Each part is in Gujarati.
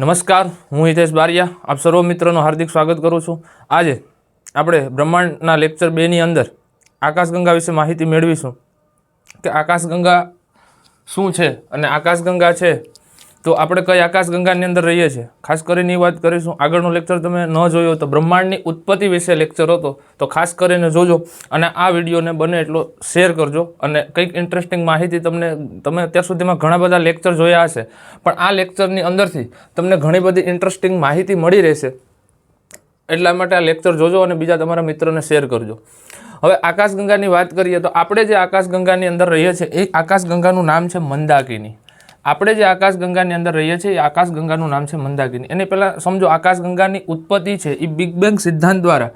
નમસ્કાર, હું હિતેશ બારિયા. આપ સર્વ મિત્રોનું હાર્દિક સ્વાગત કરું છું. આજે આપણે બ્રહ્માંડના લેક્ચર બેની અંદર આકાશગંગા વિશે માહિતી મેળવીશું કે આકાશગંગા શું છે અને આકાશગંગા છે તો આપણે કઈ આકાશગંગાની અંદર રહીએ છીએ? ખાસ કરીને એ વાત કરીશું. આગળનો લેક્ચર તમે ન જોયો તો બ્રહ્માંડની ઉત્પત્તિ વિશે લેક્ચર હતો. તો ખાસ કરીને જોજો અને આ વિડીયોને બને એટલો શેર કરજો અને કંઈક ઇન્ટરેસ્ટિંગ માહિતી તમને, તમે અત્યાર સુધીમાં ઘણા બધા લેક્ચર જોયા હશે. પણ આ લેક્ચરની અંદરથી તમને ઘણી બધી ઇન્ટરેસ્ટિંગ માહિતી મળી રહેશે. એટલા માટે આ લેક્ચર જોજો અને બીજા તમારા મિત્રોને શેર કરજો. હવે આકાશગંગાની વાત કરીએ તો આપણે જે આકાશગંગાની અંદર રહીએ છીએ, એ આકાશગંગાનું નામ છે મંદાકિની. આપણે જે આકાશગંગાની અંદર રહીએ છીએ, એ આકાશગંગાનું નામ છે મંદાકિની. એને પહેલાં સમજો, આકાશગંગાની ઉત્પત્તિ છે એ બિગ બેંગ સિદ્ધાંત દ્વારા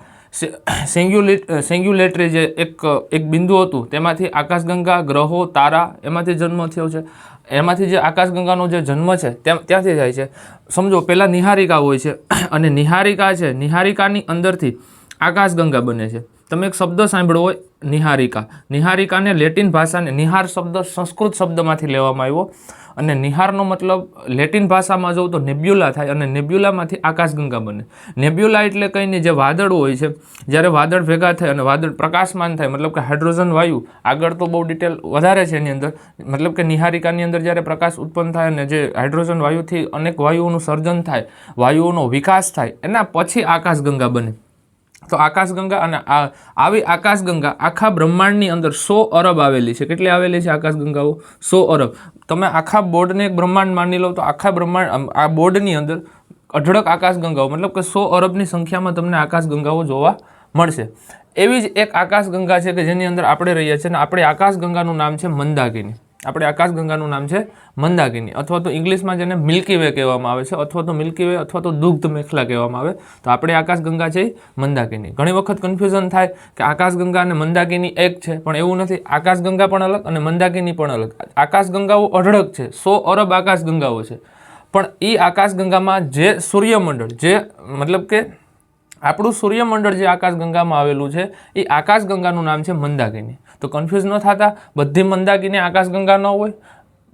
સેંગ્યુલેટ સેંગ્યુલેટરી જે એક એક બિંદુ હતું, તેમાંથી આકાશગંગા, ગ્રહો, તારા, એમાંથી જન્મ થયો છે. એમાંથી જે આકાશગંગાનો જે જન્મ છે, ત્યાં, ત્યાંથી જાય છે. સમજો, પહેલાં નિહારિકા હોય છે અને નિહારિકા છે, નિહારિકાની અંદરથી આકાશગંગા બને છે. તમે એક શબ્દ સાંભળ્યો હોય નિહારિકા. નિહારિકાને લેટિન ભાષાને નિહાર શબ્દ, સંસ્કૃત શબ્દમાંથી લેવામાં આવ્યો. અને નિહારનો મતલબ લેટિન ભાષામાં જવું તો નેબ્યુલા થાય અને નેબ્યુલામાંથી આકાશગંગા બને. નેબ્યુલા એટલે કંઈ નહીં, જે વાદળ હોય છે. જ્યારે વાદળ ભેગા થાય અને વાદળ પ્રકાશમાન થાય, મતલબ કે હાઇડ્રોજન વાયુ, આગળ તો બહુ ડિટેલ વધારે છે એની અંદર. મતલબ કે નિહારિકાની અંદર જ્યારે પ્રકાશ ઉત્પન્ન થાય અને જે હાઇડ્રોજન વાયુથી અનેક વાયુઓનું સર્જન થાય, વાયુઓનો વિકાસ થાય, એના પછી આકાશગંગા બને. તો આકાશગંગા અને આવી આકાશગંગા આખા બ્રહ્માંડની અંદર સો અરબ આવેલી છે. કેટલી આવેલી છે આકાશગંગાઓ? સો અરબ. તમે આખા બોર્ડને એક બ્રહ્માંડ માની લો તો આખા બ્રહ્માંડ આ બોર્ડની અંદર અઢળક આકાશગંગાઓ, મતલબ કે સો અરબની સંખ્યામાં તમને આકાશગંગાઓ જોવા મળશે. એવી જ એક આકાશગંગા છે કે જેની અંદર આપણે રહીએ છીએ અને આપણે આકાશગંગાનું નામ છે મંદાકિની. આપણે આકાશગંગાનું નામ છે મંદાકિની. અથવા તો ઇંગ્લિશમાં જેને મિલ્કી વે કહેવામાં આવે છે, અથવા તો મિલ્કી વે અથવા તો દુગ્ધ મેખલા કહેવામાં આવે, તો આપણે આકાશગંગા છે મંદાકિની. ઘણી વખત કન્ફ્યુઝન થાય કે આકાશગંગા અને મંદાકિની એક છે, પણ એવું નથી. આકાશગંગા પણ અલગ અને મંદાકિની પણ અલગ. આકાશગંગાઓ અઢળક છે, સો અરબ આકાશગંગાઓ છે. પણ એ આકાશગંગામાં જે સૂર્યમંડળ, જે મતલબ કે આપણું સૂર્યમંડળ જે આકાશગંગામાં આવેલું છે એ આકાશગંગાનું નામ છે મંદાકિની. તો કન્ફ્યુઝ ન થતા. બધી મંદાકિની આકાશગંગા ન હોય.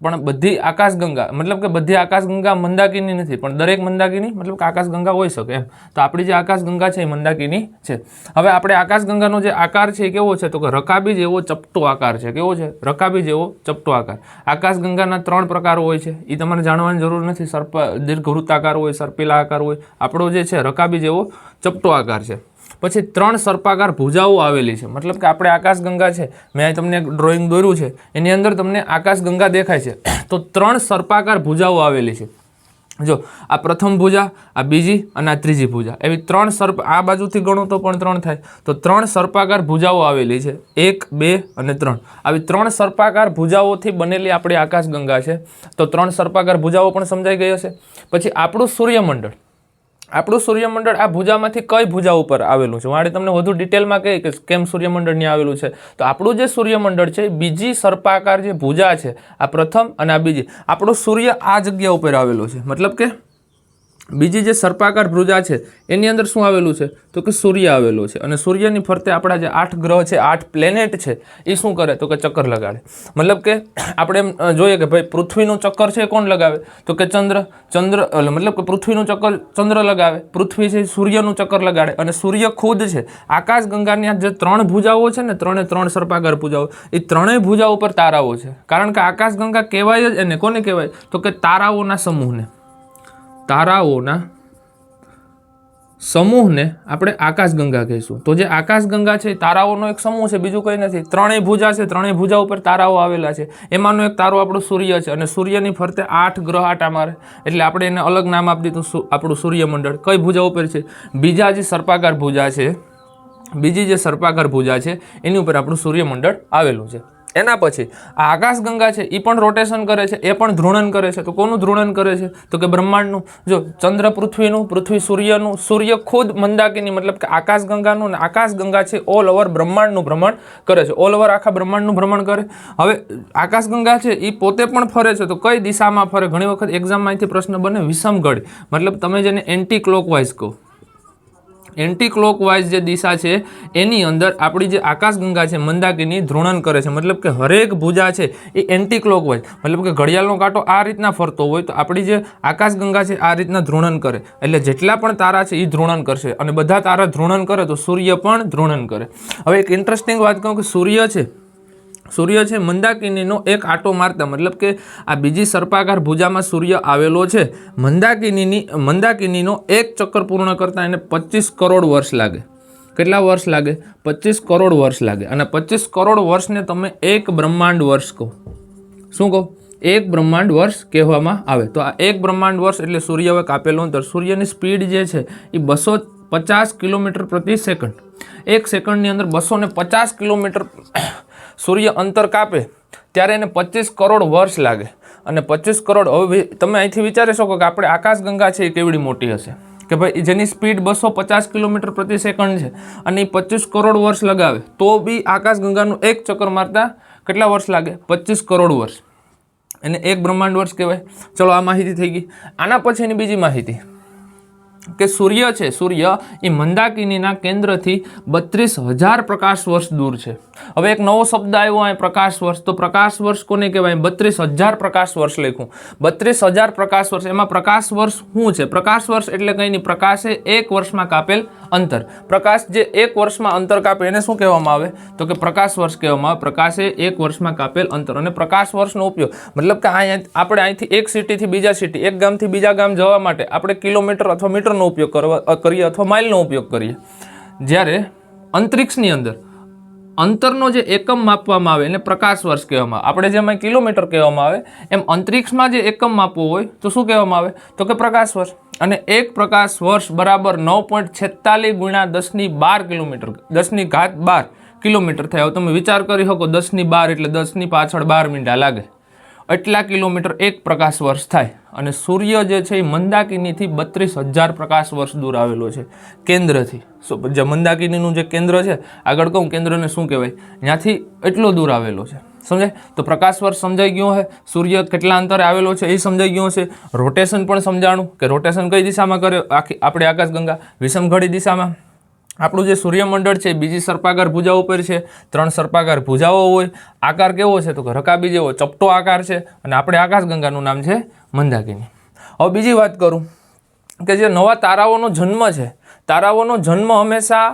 પણ બધી આકાશગંગા, મતલબ કે બધી આકાશગંગા મંદાકિની નથી, પણ દરેક મંદાકિની, મતલબ કે આકાશગંગા હોઈ શકે એમ. તો આપણી જે આકાશગંગા છે એ મંદાકિની છે. હવે આપણે આકાશગંગાનો જે આકાર છે એ કેવો છે? તો કે રકાબી જેવો ચપટો આકાર છે. કેવો છે? રકાબી જેવો ચપટો આકાર. આકાશગંગાના ત્રણ પ્રકારો હોય છે. એ તમારે જાણવાની જરૂર નથી. સર્પ, દીર્ઘવૃત્તાકાર હોય, સર્પિલા આકાર હોય. આપણો જે છે રકાબી જેવો ચપટો આકાર છે. પછી ત્રણ સર્પાકાર ભુજાઓ આવેલી છે. મતલબ કે આપણે આકાશગંગા છે, મેં અહીં તમને એક ડ્રોઈંગ દોર્યું છે, એની અંદર તમને આકાશગંગા દેખાય છે. તો ત્રણ સર્પાકાર ભુજાઓ આવેલી છે. જો, આ પ્રથમ ભુજા, આ બીજી અને આ ત્રીજી ભુજા. એવી ત્રણ સર્પ, આ બાજુથી ગણો તો પણ ત્રણ થાય. તો ત્રણ સર્પાકાર ભુજાઓ આવેલી છે. એક, બે અને ત્રણ. આવી ત્રણ સર્પાકાર ભુજાઓથી બનેલી આપણી આકાશગંગા છે. તો ત્રણ સર્પાકાર ભુજાઓ પણ સમજાઈ ગઈ હશે. પછી આપણું સૂર્યમંડળ. આપણું સૂર્યમંડળ આ ભુજામાંથી કઈ ભુજા ઉપર આવેલું છે? મારે તમને વધુ ડિટેલમાં કહે કે કેમ સૂર્યમંડળ ત્યાં આવેલું છે. તો આપણું જે સૂર્યમંડળ છે બીજી સર્પાકાર જે ભુજા છે, આ પ્રથમ અને આ બીજી. આપણો સૂર્ય આ જગ્યા ઉપર આવેલો છે. મતલબ કે બીજી જે સર્પાકાર ભુજા છે, એની અંદર શું આવેલું છે? તો કે સૂર્ય આવેલો છે. અને સૂર્યની ફરતે આપણા જે આઠ ગ્રહ છે, આઠ પ્લેનેટ છે એ શું કરે? તો કે ચક્કર લગાડે. મતલબ કે આપણે એમ જોઈએ કે ભાઈ, પૃથ્વીનું ચક્કર છે એ કોણ લગાવે? તો કે ચંદ્ર. ચંદ્ર મતલબ કે પૃથ્વીનું ચક્કર ચંદ્ર લગાવે. પૃથ્વી છે સૂર્યનું ચક્કર લગાડે. અને સૂર્ય ખુદ છે. આકાશગંગાની આ જે ત્રણ ભુજાઓ છે ને, ત્રણે ત્રણ સર્પાકાર ભુજાઓ, એ ત્રણેય ભુજાઓ ઉપર તારાઓ છે. કારણ કે આકાશ ગંગા કહેવાય જ એને. કોને કહેવાય? તો કે તારાઓના સમૂહને. તારાઓના સમૂહને આપણે આકાશગંગા કહીશું. તો જે આકાશગંગા છે, તારાઓનો એક સમૂહ છે, બીજું કંઈ નથી. ત્રણેય ભુજા છે, ત્રણેય ભુજા ઉપર તારાઓ આવેલા છે. એમાંનો એક તારો આપણો સૂર્ય છે અને સૂર્યની ફરતે આઠ ગ્રહ આટા મારે. એટલે આપણે એને અલગ નામ આપી દીધું આપણું સૂર્યમંડળ. કઈ ભુજા ઉપર છે? બીજા જે સર્પાકાર ભુજા છે, બીજી જે સર્પાકાર ભુજા છે, એની ઉપર આપણું સૂર્યમંડળ આવેલું છે. એના પછી આ આકાશગંગા છે એ પણ રોટેશન કરે છે, એ પણ ધ્રુણન કરે છે. તો કોનું ધ્રુણન કરે છે? તો કે બ્રહ્માંડનું. જો ચંદ્ર પૃથ્વીનું, પૃથ્વી સૂર્યનું, સૂર્ય ખુદ મંદાકિની, મતલબ કે આકાશગંગાનું અને આકાશગંગા છે ઓલ ઓવર બ્રહ્માંડનું ભ્રમણ કરે છે. ઓલ ઓવર આખા બ્રહ્માંડનું ભ્રમણ કરે. હવે આકાશગંગા છે એ પોતે પણ ફરે છે. તો કઈ દિશામાં ફરે? ઘણી વખત એક્ઝામમાંથી પ્રશ્ન બને વિષમગઢ. મતલબ તમે જેને એન્ટી ક્લોકવાઇઝ કહો. એન્ટી ક્લોકવાઇઝ જે દિશા છે, એની અંદર આપણી જે આકાશગંગા છે, મંદાકિની ધ્રુણન કરે છે. મતલબ કે હરેક ભુજા છે, એ એન્ટી ક્લોકવાઇઝ મતલબ કે ઘડિયાળનો કાંટો આ રીતના ફરતો હોય તો આપણી જે આકાશગંગા છે, આ રીતના ધ્રુણન કરે. એટલે જેટલા પણ તારા છે એ ધ્રુણન કરશે. અને બધા તારા ધ્રુણન કરે તો સૂર્ય પણ ધ્રુણન કરે. હવે એક ઇન્ટરેસ્ટિંગ વાત કહું કે સૂર્ય છે સૂર્ય છે, મંદાકિનીનો એક આટો મારતા, મતલબ કે આ બીજી સર્પાકાર ભુજામાં સૂર્ય આવેલો છે. મંદાકિનીની, મંદાકિનીનો એક ચક્કર પૂર્ણ કરતાં એને પચીસ કરોડ વર્ષ લાગે. કેટલા વર્ષ લાગે? પચીસ કરોડ વર્ષ લાગે. અને પચીસ કરોડ વર્ષને તમે એક બ્રહ્માંડ વર્ષ કહો. શું કહો? એક બ્રહ્માંડ વર્ષ કહેવામાં આવે. તો આ એક બ્રહ્માંડ વર્ષ એટલે સૂર્ય હવે કાપેલો અંતર સૂર્યની સ્પીડ જે છે, એ બસો પચાસ કિલોમીટર પ્રતિ સેકન્ડ. એક સેકન્ડની અંદર બસો પચાસ કિલોમીટર સૂર્ય અંતર કાપે, ત્યારે એને પચીસ કરોડ વર્ષ લાગે. અને પચીસ કરોડ હવે તમે અહીંથી વિચારી શકો કે આપણે આકાશગંગા છે એ કેવડી મોટી હશે? કે ભાઈ જેની સ્પીડ બસો પચાસ કિલોમીટર પ્રતિ સેકન્ડ છે અને એ પચીસ કરોડ વર્ષ લગાવે, તો બી આકાશગંગાનું એક ચક્કર મારતા કેટલા વર્ષ લાગે? પચીસ કરોડ વર્ષ. એને એક બ્રહ્માંડ વર્ષ કહેવાય. ચલો, આ માહિતી થઈ ગઈ. આના પછીની બીજી માહિતી. કે સૂર્ય છે, સૂર્ય એ મંદાકિનીના કેન્દ્રથી બત્રીસ હજાર પ્રકાશ વર્ષ દૂર છે. હવે એક નવો શબ્દ આવ્યો અહીં, પ્રકાશ વર્ષ. તો પ્રકાશ વર્ષ કોને કહેવાય? બત્રીસ હજાર પ્રકાશ વર્ષ લખ્યું. બત્રીસ હજાર પ્રકાશ વર્ષ, એમાં પ્રકાશ વર્ષ શું છે? પ્રકાશ વર્ષ એટલે કંઈ નહીં, પ્રકાશે એક વર્ષમાં કાપેલ અંતર. પ્રકાશ જે એક વર્ષમાં અંતર કાપે એને શું કહેવામાં આવે? તો કે પ્રકાશ વર્ષ કહેવામાં આવે. પ્રકાશે એક વર્ષમાં કાપેલ અંતર. અને પ્રકાશ વર્ષનો ઉપયોગ, મતલબ કે અહીંયા, આપણે અહીંથી એક સિટીથી બીજા સિટી એક ગામથી બીજા ગામ જવા માટે આપણે કિલોમીટર અથવા મીટરનો ઉપયોગ કરવા કરીએ અથવા માઇલનો ઉપયોગ કરીએ. જ્યારે અંતરિક્ષની અંદર અંતરનો જે એકમ માપવામાં આવે એને પ્રકાશ વર્ષ કહેવામાં આપણે જેમ કિલોમીટર કહેવામાં આવે, એમ અંતરિક્ષમાં જે એકમ માપવો હોય તો શું કહેવામાં આવે? તો કે પ્રકાશ વર્ષ. અને એક પ્રકાશ વર્ષ બરાબર નવ પોઈન્ટ છેતાલીસ ગુણ્યા દસની બાર કિલોમીટર, દસની ઘાત બાર કિલોમીટર થાય. તમે વિચાર કરી શકો, દસની બાર એટલે દસની પાછળ બાર મિનિટા લાગે. એટલા કિલોમીટર એક પ્રકાશ વર્ષ થાય અને સૂર્ય જે છે એ મંદાકિનીથી બત્રીસ હજાર પ્રકાશ વર્ષ દૂર આવેલો છે કેન્દ્રથી. સો જે મંદાકિનીનું જે કેન્દ્ર છે, આગળ કહું કેન્દ્રને શું કહેવાય? ત્યાંથી એટલો દૂર આવેલો છે. સમજાય? તો પ્રકાશ વર્ષ સમજાઈ ગયો છે સૂર્ય કેટલા અંતરે આવેલો છે એ સમજાઈ ગયો છે રોટેશન પણ સમજાણું કે રોટેશન કઈ દિશામાં કરે આખી, આપણે આકાશગંગા વિષમઘડી દિશામાં. આપણું જે સૂર્યમંડળ છે, બીજી સર્પાકાર ભૂજા ઉપર છે, ત્રણ સર્પાકાર ભુજાઓ હોય, આકાર કેવો છે તો કે રકાબી જેવો ચપટો આકાર છે અને આપણે આકાશગંગાનું નામ છે મંદાકિની. હવે બીજી વાત કરું કે જે નવા તારાઓનો જન્મ છે, તારાઓનો જન્મ હંમેશા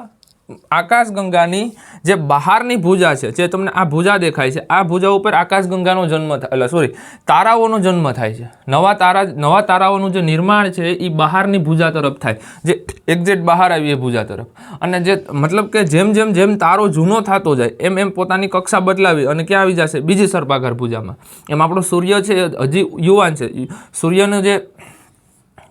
આકાશગંગાની જે બહારની ભુજા છે, જે તમને આ ભુજા દેખાય છે, આ ભુજા ઉપર આકાશગંગાનો જન્મ થાય એટલે સોરી તારાઓનો જન્મ થાય છે. નવા તારા, નવા તારાઓનું જે નિર્માણ છે, એ બહારની ભુજા તરફ થાય. જે એક્ઝેક્ટ બહાર આવી એ ભુજા તરફ. અને જે, મતલબ કે જેમ જેમ જેમ તારો જૂનો થતો જાય, એમ એમ પોતાની કક્ષા બદલાવી અને ક્યાં આવી જશે? બીજી સર્પાઘર ભૂજામાં. એમ આપણો સૂર્ય છે, હજી યુવાન છે. સૂર્યનો જે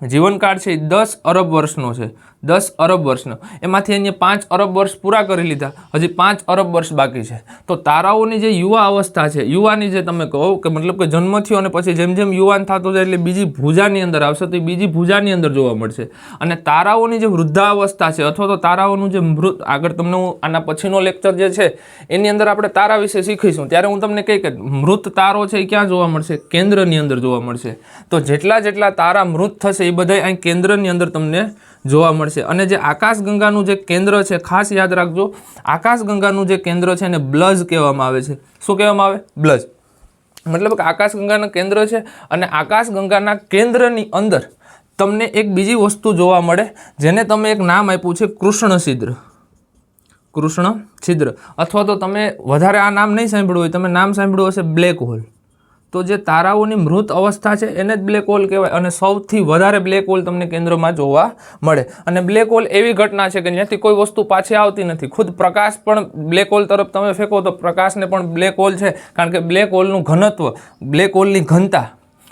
જીવનકાળ છે, એ દસ અરબ વર્ષનો છે. દસ અરબ વર્ષનો. એમાંથી એને પાંચ અરબ વર્ષ પૂરા કરી લીધા. હજી પાંચ અરબ વર્ષ બાકી છે. તો તારાઓની જે યુવા અવસ્થા છે, યુવાની જે તમે કહો કે મતલબ કે જન્મ થયો અને પછી જેમ જેમ યુવાન થતો જાય એટલે બીજી ભુજાની અંદર આવશે, તો એ બીજી ભુજાની અંદર જોવા મળશે. અને તારાઓની જે વૃદ્ધાવસ્થા છે, અથવા તો તારાઓનું જે મૃત, આગળ તમને હું આના પછીનો લેક્ચર જે છે, એની અંદર આપણે તારા વિશે શીખીશું. ત્યારે હું તમને કહી કે મૃત તારો છે એ ક્યાં જોવા મળશે? કેન્દ્રની અંદર જોવા મળશે. તો જેટલા જેટલા તારા મૃત થશે, એ બધા અહીં કેન્દ્રની અંદર તમને જોવા મળશે. અને જે આકાશગંગાનું જે કેન્દ્ર છે, ખાસ યાદ રાખજો, આકાશગંગાનું જે કેન્દ્ર છે એને બ્લઝ કહેવામાં આવે છે. શું કહેવામાં આવે? બ્લઝ મતલબ કે આકાશગંગાનું કેન્દ્ર છે અને આકાશગંગાના કેન્દ્રની અંદર તમને એક બીજી વસ્તુ જોવા મળે, જેને તમે એક નામ આપ્યું છે કૃષ્ણ છિદ્ર કૃષ્ણ છિદ્ર અથવા તો તમે વધારે આ નામ નહીં સાંભળ્યું હોય, તમે નામ સાંભળ્યું હશે બ્લેક હોલ. તો જે તારાઓની મૃત અવસ્થા છે, એને જ બ્લેક હોલ કહેવાય. અને સૌથી વધારે બ્લેક હોલ તમને કેન્દ્રમાં જોવા મળે. અને બ્લેક હોલ એવી ઘટના છે કે જ્યાંથી કોઈ વસ્તુ પાછી આવતી નથી. ખુદ પ્રકાશ પણ બ્લેક હોલ તરફ તમે ફેંકો તો પ્રકાશને પણ બ્લેક હોલ છે. કારણ કે બ્લેક હોલનું ઘનત્વ બ્લેક હોલની ઘનતા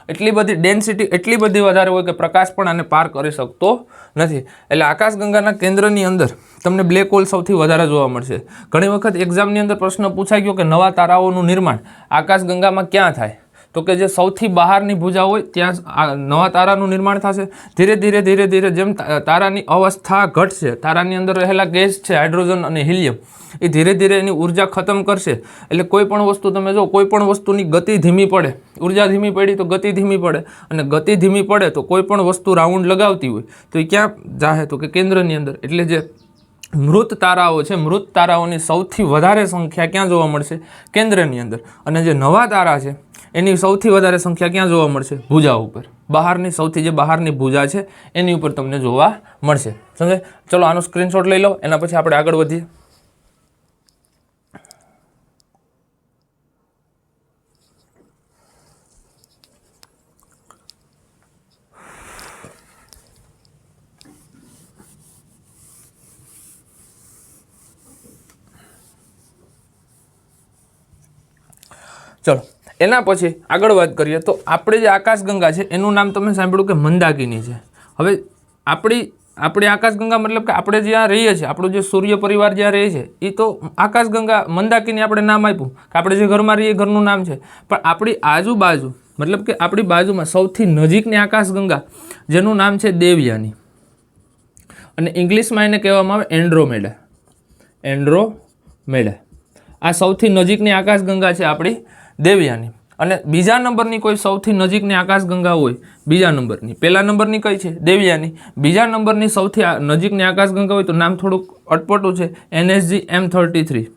એટલી બધી ડેન્સિટી એટલી બધી વધારે હોય કે પ્રકાશ પણ આને પાર કરી શકતો નથી. એટલે આકાશગંગાના કેન્દ્રની અંદર તમને બ્લેક હોલ સૌથી વધારે જોવા મળશે. ઘણી વખત એક્ઝામની અંદર પ્રશ્ન પૂછાઈ ગયો કે નવા તારાઓનું નિર્માણ આકાશગંગામાં ક્યાં થાય? તો કે જે સૌથી બહારની ભુજા હોય, ત્યાં નવા તારાનું નિર્માણ થશે. ધીરે ધીરે ધીરે ધીરે જેમ તારાની અવસ્થા ઘટશે, તારાની અંદર રહેલા ગેસ છે, હાઇડ્રોજન અને હિલિયમ, એ ધીરે ધીરે એની ઊર્જા ખતમ કરશે. એટલે કોઈ પણ વસ્તુ તમે જો, કોઈ પણ વસ્તુની ગતિ ધીમી પડે, ઊર્જા ધીમી પડી તો ગતિ ધીમી પડે, અને ગતિ ધીમી પડે તો કોઈ પણ વસ્તુ રાઉન્ડ લગાવતી હોય, તો એ ક્યાં જાહે? તો કે કેન્દ્રની અંદર. એટલે જે મૃત તારાઓ છે, મૃત તારાઓની સૌથી વધારે સંખ્યા ક્યાં જોવા મળશે? કેન્દ્રની અંદર. અને જે નવા તારા છે એની સૌથી વધારે સંખ્યા ક્યાં જોવા મળશે? ભુજા ઉપર. બહારની સૌથી જે બહારની ભુજા છે, એની ઉપર તમને જોવા મળશે. સમજે? ચલો, આનો સ્ક્રીનશોટ લઈ લો, એના પછી આપણે આગળ વધીએ. ચલો એના પછી આગળ વાત કરીએ તો આપણે જે આકાશગંગા છે, એનું નામ તમે સાંભળ્યું કે મંદાકિની છે. હવે આપણી આપણી આકાશગંગા મતલબ કે આપણે જ્યાં રહીએ છીએ, આપણો જે સૂર્ય પરિવાર જ્યાં રહે છે એ તો આકાશગંગા મંદાકિની આપણે નામ આપ્યું કે આપણે જે ઘરમાં રહીએ ઘરનું નામ છે. પણ આપણી આજુબાજુ, મતલબ કે આપણી બાજુમાં સૌથી નજીકની આકાશગંગા, જેનું નામ છે દેવયાની. અને ઇંગ્લિશમાં એને કહેવામાં આવે એન્ડ્રોમેડા. એન્ડ્રોમેડા. આ સૌથી નજીકની આકાશગંગા છે આપણી દેવયાની. અને બીજા નંબરની કોઈ સૌથી નજીકની આકાશગંગા હોય, બીજા નંબરની. પહેલા નંબરની કઈ છે? દેવયાની. બીજા નંબરની સૌથી નજીકની આકાશગંગા હોય તો નામ થોડુંક અટપટું છે. NSG M thirty three.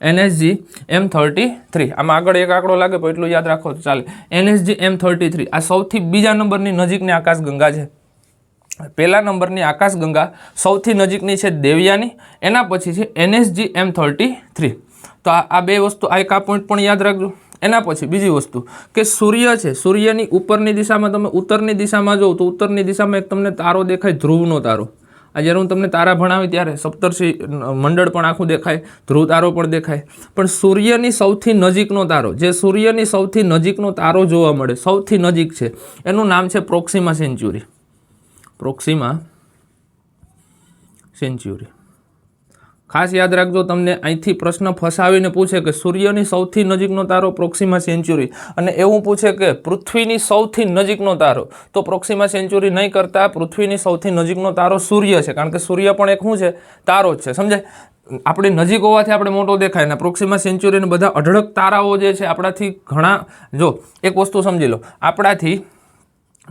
NSG M thirty three. આમાં આગળ એક આંકડો લાગે પણ એટલું યાદ રાખો ચાલે. NSG M thirty three. આ સૌથી બીજા નંબરની નજીકની આકાશગંગા છે. પહેલા નંબરની આકાશગંગા સૌથી નજીકની છે દેવયાની. એના પછી છે એનએસજી એમ થર્ટી થ્રી. તો આ બે વસ્તુ આ એક આ પોઈન્ટ પણ યાદ રાખજો. એના પછી બીજી વસ્તુ કે સૂર્ય છે, સૂર્યની ઉપરની દિશામાં તમે ઉત્તરની દિશામાં જોવો તો ઉત્તરની દિશામાં એક તમને તારો દેખાય, ધ્રુવનો તારો. આ જ્યારે હું તમને તારા ભણાવી ત્યારે સપ્તર્ષિ મંડળ પણ આખું દેખાય, ધ્રુવ તારો પણ દેખાય. પણ સૂર્યની સૌથી નજીકનો તારો, જે સૂર્યની સૌથી નજીકનો તારો જોવા મળે, સૌથી નજીક છે, એનું નામ છે પ્રોક્સિમા સેન્ચ્યુરી પ્રોક્સિમા સેન્ચ્યુરી ખાસ યાદ રાખજો, તમને અહીંથી પ્રશ્ન ફસાવીને પૂછે કે સૂર્યની સૌથી નજીકનો તારો પ્રોક્સિમા સેન્ચુરી? અને એવું પૂછે કે પૃથ્વીની સૌથી નજીકનો તારો? તો પ્રોક્સિમા સેન્ચુરી નહીં કરતા, પૃથ્વીની સૌથી નજીકનો તારો સૂર્ય છે. કારણ કે સૂર્ય પણ એક શું છે? તારો જ છે. સમજાય? આપણી નજીક હોવાથી આપણે મોટો દેખાય ને પ્રોક્સિમા સેન્ચુરીને બધા અઢળક તારાઓ જે છે, આપણાથી ઘણા, જો, એક વસ્તુ સમજી લો. આપણાથી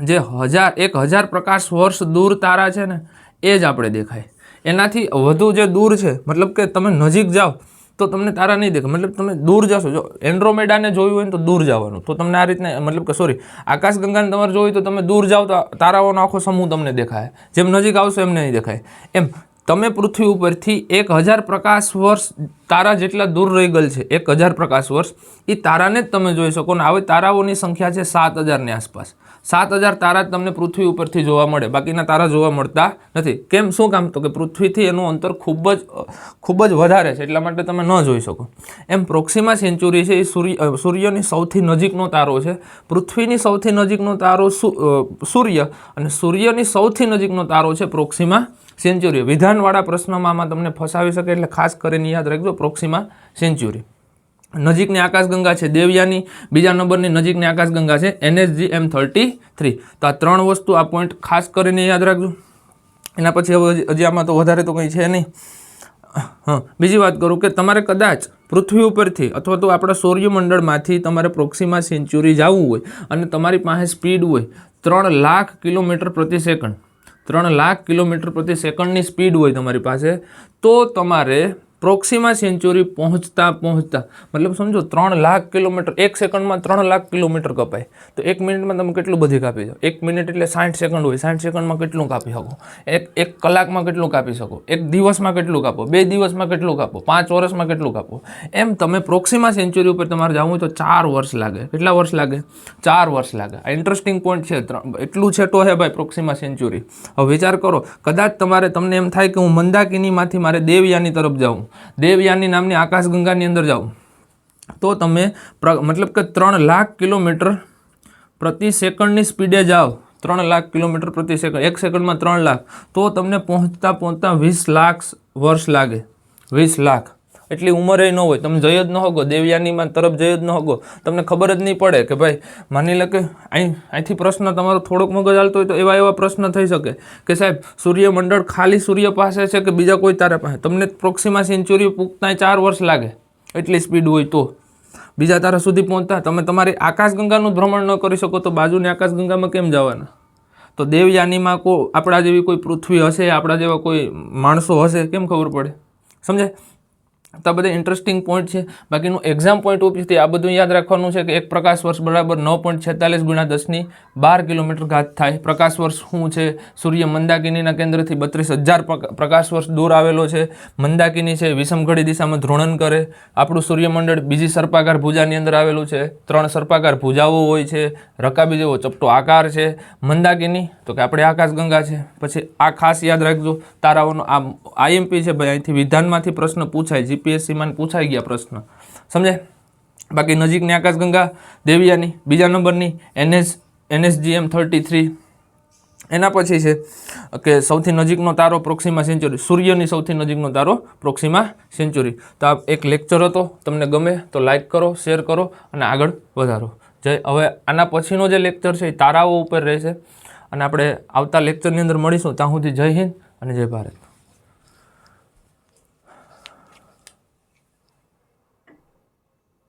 જે હજાર, એક હજાર પ્રકાશ વર્ષ દૂર તારા છે ને, એ જ આપણે દેખાય. એનાથી વધુ જે દૂર છે, મતલબ કે તમે નજીક જાઓ, તો તમને તારા નહીં દેખાય. મતલબ તમે દૂર જશો. જો એન્ડ્રોમેડાને જોયું હોય તો દૂર જવાનું. તો તમને આ રીતના, મતલબ કે સોરી આકાશગંગાને તમારે જોયું તો તમે દૂર જાઓ તો તારાઓનો આખો સમૂહ તમને દેખાય. જેમ નજીક આવશો એમ નહીં દેખાય. એમ, તમે પૃથ્વી ઉપરથી એક હજાર પ્રકાશ વર્ષ તારા જેટલા દૂર રહી ગયેલ છે. એક હજાર પ્રકાશ વર્ષ. એ તારાને જ તમે જોઈ શકો ને. હવે તારાઓની સંખ્યા છે સાત હજારની આસપાસ. સાત હજાર તારા જ તમને પૃથ્વી ઉપરથી જોવા મળે. બાકીના તારા જોવા મળતા નથી. કેમ? શું કામ? તો કે પૃથ્વીથી એનું અંતર ખૂબ જ ખૂબ જ વધારે છે. એટલા માટે તમે ન જોઈ શકો. એમ પ્રોક્સિમા સેન્ચુરી છે, એ સૂર્ય સૂર્યની સૌથી નજીકનો તારો છે. પૃથ્વીની સૌથી નજીકનો તારો સૂર્ય અને સૂર્યની સૌથી નજીકનો તારો છે પ્રોક્સિમા સેન્ચુરી. વિધાનવાળા પ્રશ્નમાં આમાં તમને ફસાવી શકે એટલે ખાસ કરીને યાદ રાખજો પ્રોક્સિમા સેન્ચુરી. નજીકની આકાશગંગા છે, દેવયાની બીજા નંબરની નજીકની આકાશગંગા છે એનએસજી એમ થર્ટી થ્રી. તો આ ત્રણ વસ્તુ આ પોઈન્ટ ખાસ કરીને યાદ રાખજો. એના પછી હવે હજી- આમાં તો વધારે તો કંઈ છે નહીં. હા, બીજી વાત કરું કે તમારે કદાચ પૃથ્વી ઉપરથી અથવા તો આપણા સૂર્યમંડળમાંથી તમારે પ્રોક્સિમા સેન્ચુરી જવું હોય અને તમારી પાસે સ્પીડ હોય ત્રણ લાખ કિલોમીટર પ્રતિ સેકન્ડ. ત્રણ લાખ કિલોમીટર પ્રતિ સેકન્ડની સ્પીડ હોય તમારી પાસે, તો તમારે પ્રોક્સિમા સેન્ચુરી પહોંચતા પહોંચતા, મતલબ સમજો, ત્રણ લાખ કિલોમીટર, એક સેકન્ડમાં ત્રણ લાખ કિલોમીટર કપાય. તો એક મિનિટમાં તમે કેટલું બધી કાપી શકો? એક મિનિટ એટલે સાઠ સેકન્ડ હોય. સાઠ સેકન્ડમાં કેટલું કાપી શકો? એક એક કલાકમાં કેટલું કાપી શકો? એક દિવસમાં કેટલું કાપો? બે દિવસમાં કેટલું કાપો? પાંચ વર્ષમાં કેટલું કાપો? એમ તમે પ્રોક્સિમા સેન્ચુરી ઉપર તમારે જવું હોય તો ચાર વર્ષ લાગે. કેટલા વર્ષ લાગે? ચાર વર્ષ લાગે. આ ઇન્ટરેસ્ટિંગ પોઈન્ટ છે. એટલું છે ભાઈ પ્રોક્સિમા સેન્ચુરી. હવે વિચાર કરો, કદાચ તમારે તમને એમ થાય કે હું મંદાકિનીમાંથી મારે દેવયાની તરફ જાઉં. દેવયાની નામની આકાશગંગાની અંદર જાઓ. તો તમે મતલબ કે ત્રણ લાખ કિલોમીટર પ્રતિ સેકન્ડની સ્પીડે જાઓ. ત્રણ લાખ કિલોમીટર પ્રતિ સેકન્ડ, એક સેકન્ડમાં ત્રણ લાખ. તો તમને પહોંચતા પહોંચતા વીસ લાખ વર્ષ લાગે. વીસ લાખ. એટલી ઉંમરે ન હોય. તમે જઈ જ ન હોગો, દેવયાનીમાં તરફ જઈ જ ન હોગો. તમને ખબર જ નહીં પડે કે ભાઈ, માની લે કે અહીં અહીંથી પ્રશ્ન તમારો થોડોક મગજ હાલતો હોય તો એવા એવા પ્રશ્ન થઈ શકે કે સાહેબ, સૂર્યમંડળ ખાલી સૂર્ય પાસે છે કે બીજા કોઈ તારા પાસે? તમને પ્રોક્સિમા સેન્ચુરી પૂગતા ચાર વર્ષ લાગે. એટલી સ્પીડ હોય તો. બીજા તારા સુધી પહોંચતા. તમે તમારી આકાશગંગાનું ભ્રમણ ન કરી શકો તો બાજુની આકાશગંગામાં કેમ જવાના? તો દેવયાનીમાં કો, આપણા જેવી કોઈ પૃથ્વી હશે, આપણા જેવા કોઈ માણસો હશે, કેમ ખબર પડે? સમજાય? તો આ બધા ઇન્ટરેસ્ટિંગ પોઈન્ટ છે. બાકીનું એક્ઝામ પોઈન્ટ ઓફિસથી આ બધું યાદ રાખવાનું છે કે એક પ્રકાશ વર્ષ બરાબર નવ પોઈન્ટ છેતાલીસ ગુણ્યા દસની બાર કિલોમીટર ઘાત થાય. પ્રકાશ વર્ષ શું છે? સૂર્ય મંદાકિનીના કેન્દ્રથી બત્રીસ હજાર પ્રકાશ વર્ષ દૂર આવેલો છે. મંદાકિની છે વિષમઘડી દિશામાં ધ્રોણન કરે. આપણું સૂર્યમંડળ બીજી સર્પાકાર ભુજાની અંદર આવેલું છે. ત્રણ સર્પાકાર ભુજાઓ હોય છે. રકાબી જેવો ચપટો આકાર છે. મંદાકિની, તો કે આપણે આકાશગંગા છે. પછી આ ખાસ યાદ રાખજો. તારાઓનો આ આઈએમપી છે ભાઈ, અહીંથી વિધાનમાંથી પ્રશ્ન પૂછાય. જીપીએસસીમાં પૂછાઈ ગયા પ્રશ્ન. સમજાય? બાકી નજીકની આકાશગંગા દેવિયાની, બીજા નંબરની એનએસ, એનએસજીએમ થર્ટી થ્રી. એના પછી છે કે સૌથી નજીકનો તારો પ્રોક્સિમા સેન્ચુરી. સૂર્યની સૌથી નજીકનો તારો પ્રોક્સિમા સેન્ચુરી. તો આ એક લેક્ચર હતો. તમને ગમે તો લાઈક કરો, શેર કરો અને આગળ વધારો. જય. હવે આના પછીનો જે લેક્ચર છે એ તારાઓ ઉપર રહેશે. અને આપણે આવતા લેક્ચરની અંદર મળીશું. ત્યાં સુધી જય હિન્દ અને જય ભારત.